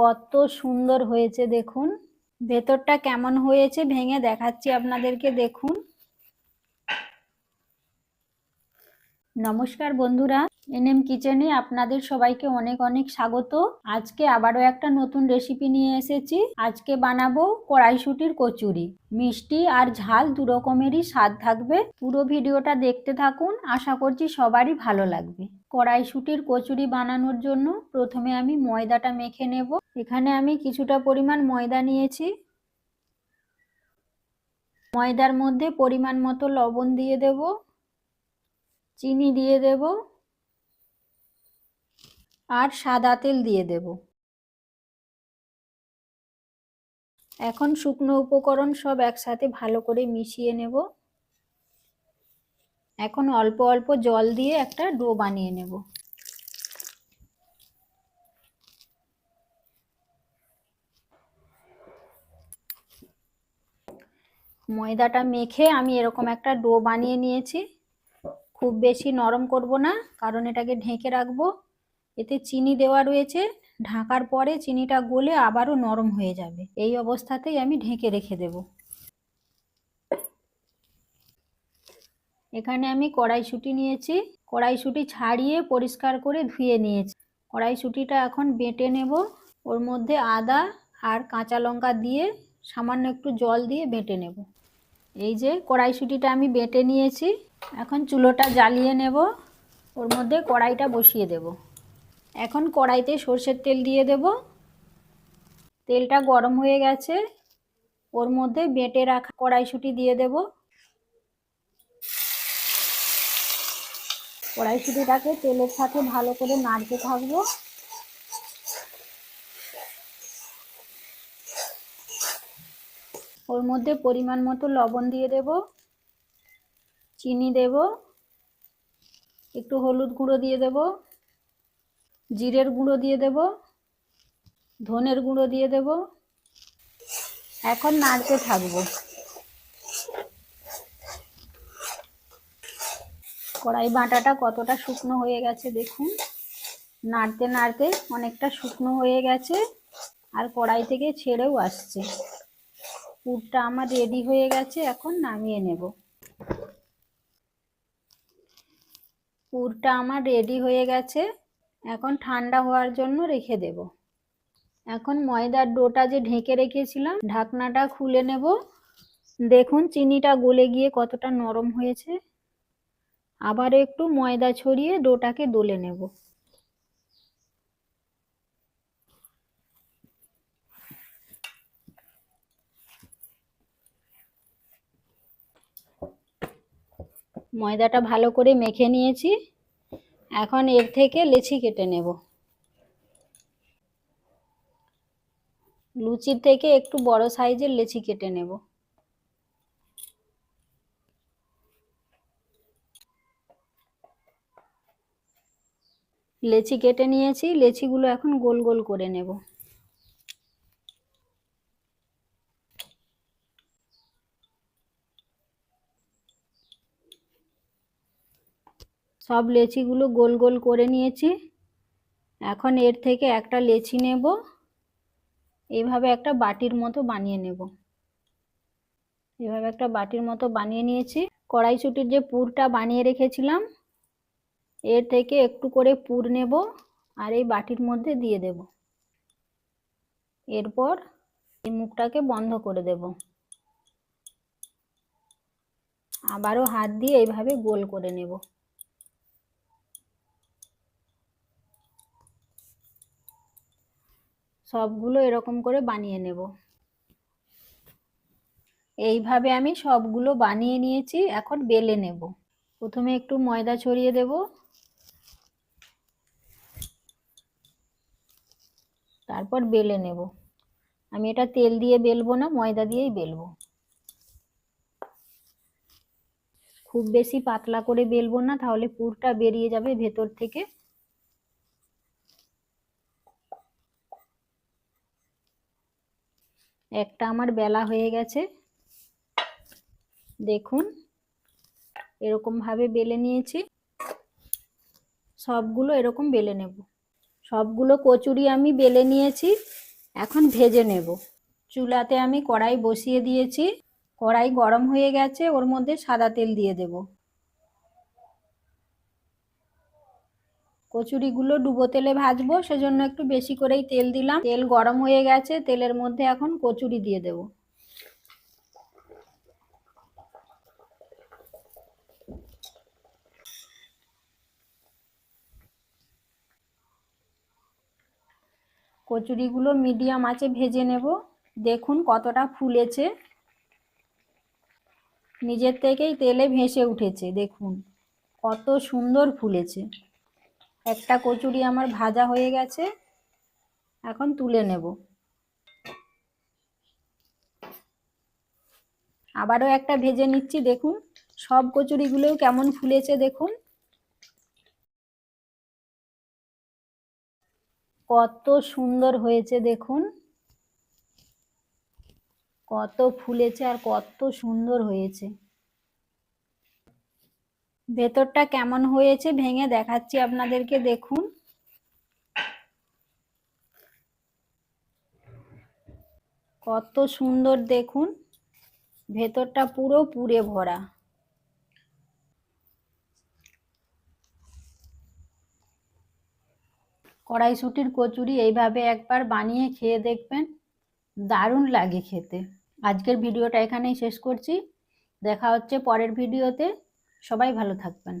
কত সুন্দর হয়েছে দেখুন। ভেতরটা কেমন হয়েছে ভেঙে দেখাচ্ছি আপনাদেরকে দেখুন। নমস্কার বন্ধুরা এনএম কিচেনে আপনাদের সবাইকে অনেক অনেক স্বাগত। আজকে আবারও একটা নতুন রেসিপি নিয়ে এসেছি। আজকে বানাবো কড়াইশুটির কচুরি। মিষ্টি আর ঝাল দু রকমেরই স্বাদ থাকবে। পুরো ভিডিওটা দেখতে থাকুন। আশা করছি সবারই ভালো লাগবে। কড়াইশুটির কচুরি বানানোর জন্য প্রথমে আমি ময়দাটা মেখে নেব। এখানে আমি কিছুটা পরিমাণ ময়দা নিয়েছি। ময়দার মধ্যে পরিমাণ মতো লবণ দিয়ে দেব। চিনি দিয়ে দেব। আর সাদা তেল দিয়ে দেব। এখন শুকনো উপকরণ সব একসাথে ভালো করে মিশিয়ে নেব। এখন অল্প অল্প জল দিয়ে একটা ডো বানিয়ে নেব। ময়দাটা মেখে আমি এরকম একটা ডো বানিয়ে নিয়েছি। খুব বেশি নরম করব না, কারণ এটাকে ঢেকে রাখব। এতে চিনি দেওয়া রয়েছে। ঢাকার পরে চিনিটা গলে আবারও নরম হয়ে যাবে। এই অবস্থাতেই আমি ঢেকে রেখে দেব। এখানে আমি কড়াইশুঁটি নিয়েছি। কড়াইশুঁটি ছাড়িয়ে পরিষ্কার করে ধুয়ে নিয়েছি। কড়াইশুঁটিটা এখন বেটে নেব। ওর মধ্যে আদা আর কাঁচা লঙ্কা দিয়ে সামান্য একটু জল দিয়ে বেটে নেব। এই যে কড়াইশুঁটিটা আমি বেটে নিয়েছি। এখন চুলোটা জ্বালিয়ে নেব। ওর মধ্যে কড়াইটা বসিয়ে দেব। এখন কড়াইতে সর্ষের তেল দিয়ে দেব। তেলটা গরম হয়ে গেছে। ওর মধ্যে বেটে রাখা কড়াইশুঁটি দিয়ে দেব। কড়াইশুঁটিটাকে তেলের সাথে ভালো করে নাড়তে থাকব। ওর মধ্যে পরিমাণ মতো লবণ দিয়ে দেব। চিনি দেব। একটু হলুদ গুঁড়ো দিয়ে দেব। জিরের গুঁড়ো দিয়ে দেব, ধনের গুঁড়ো দিয়ে দেব। এখন নাড়তে থাকব। কড়াই বাটাটা কতটা শুকনো হয়ে গেছে দেখুন। নাড়তে নাড়তে অনেকটা শুকনো হয়ে গেছে আর কড়াই থেকে ছেড়েও আসছে। পুরটা আমার রেডি হয়ে গেছে, এখন নামিয়ে নেব। পুরটা আমার রেডি হয়ে গেছে। এখন ঠান্ডা হওয়ার জন্য রেখে দেব। এখন ময়দার ডোটা যে ঢেকে রেখেছিলাম, ঢাকনাটা খুলে নেব। দেখুন, চিনিটা গলে গিয়ে কতটা নরম হয়েছে। আবার একটু ময়দা ছড়িয়ে ডোটাকে দলে নেব। ময়দাটা ভালো করে মেখে নিয়েছি। এখন এর থেকে লেচি কেটে নেব। লুচির থেকে একটু বড় সাইজের লেচি কেটে নেব। লেচি কেটে নিয়েছি, লেচিগুলো এখন গোল গোল করে নেব। সব লেচিগুলো গোল গোল করে নিয়েছি। এখন এর থেকে একটা লেচি নেব। এইভাবে একটা বাটির মতো বানিয়ে নেব। এভাবে একটা বাটির মতো বানিয়ে নিয়েছি। কড়াইশুটির যে পুরটা বানিয়ে রেখেছিলাম, এর থেকে একটু করে পুর নেব আর এই বাটির মধ্যে দিয়ে দেব। এরপর এই মুখটাকে বন্ধ করে দেব। আবারও হাত দিয়ে এইভাবে গোল করে নেব। সবগুলো এরকম করে বানিয়ে নেব। এইভাবে আমি সবগুলো বানিয়ে নিয়েছি, এখন বেলে নেব। প্রথমে একটু ময়দা ছড়িয়ে দেব। তারপর বেলে নেব। আমি এটা তেল দিয়ে বেলবো না, ময়দা দিয়েই বেলবো। খুব বেশি পাতলা করে বেলবো না, তাহলে পুরটা বেরিয়ে যাবে ভেতর থেকে। একটা আমার বেলা হয়ে গেছে। দেখুন এরকম ভাবে বেলে নিয়েছি। সবগুলো এরকম বেলে নেব। সবগুলো কচুরি আমি বেলে নিয়েছি, এখন ভেজে নেব। চুলাতে আমি কড়াই বসিয়ে দিয়েছি। কড়াই গরম হয়ে গেছে, ওর মধ্যে সাদা তেল দিয়ে দেব। কচুরিগুলো ডুবো তেলে ভাজবো, সেজন্য একটু বেশি করেই তেল দিলাম। তেল গরম হয়ে গেছে, তেলের মধ্যে এখন কচুরি দিয়ে দেব। কচুরিগুলো মিডিয়াম আঁচে ভেজে নেব। দেখুন কতটা ফুলেছে। নিজের থেকেই তেলে ভেসে উঠেছে, দেখুন। কত সুন্দর ফুলেছে। একটা কচুরি আমার ভাজা হয়ে গেছে, এখন তুলে নেব। আবারও একটা ভেজে নিচ্ছি, দেখুন সব কচুরিগুলোও কেমন ফুলেছে, দেখুন। কত সুন্দর হয়েছে, দেখুন। কত ফুলেছে আর কত সুন্দর হয়েছে। ভেতরটা কেমন হয়েছে ভেঙে দেখাচ্ছি আপনাদেরকে, দেখুন। কত সুন্দর, দেখুন। ভেতরটা পুরো পুড়ে ভরা। কড়াইশুটির কচুরি এইভাবে একবার বানিয়ে খেয়ে দেখবেন। দারুণ লাগে খেতে। আজকের ভিডিওটা এখানেই শেষ করছি। দেখা হচ্ছে পরের ভিডিওতে। সবাই ভালো থাকবেন।